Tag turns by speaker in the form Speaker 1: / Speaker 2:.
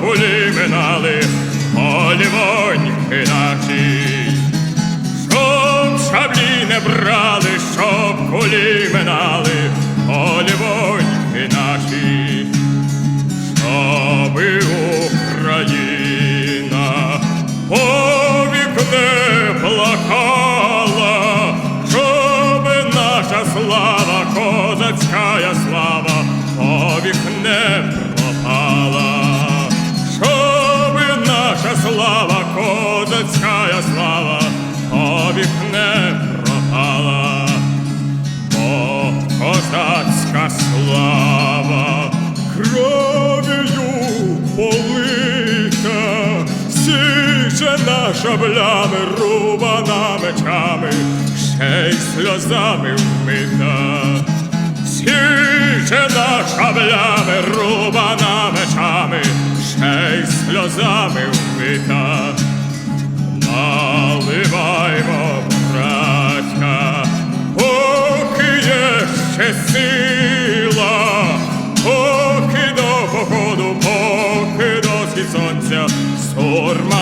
Speaker 1: кулі минали полівоньки наші, щоб шаблі не брали, щоб кулі минали полівоньки наші, щоби Україна повік не плакала, щоб наша слава, козацька слава повік не. Козацька слава, повік не пропала. Бо козацька слава кров'ю полита, січена шаблями, рубана мечами, ще й сльозами вмита. Січена шаблями, рубана мечами, ще й сльозами вмита. сила, поки до походу, поки до сонця сорма.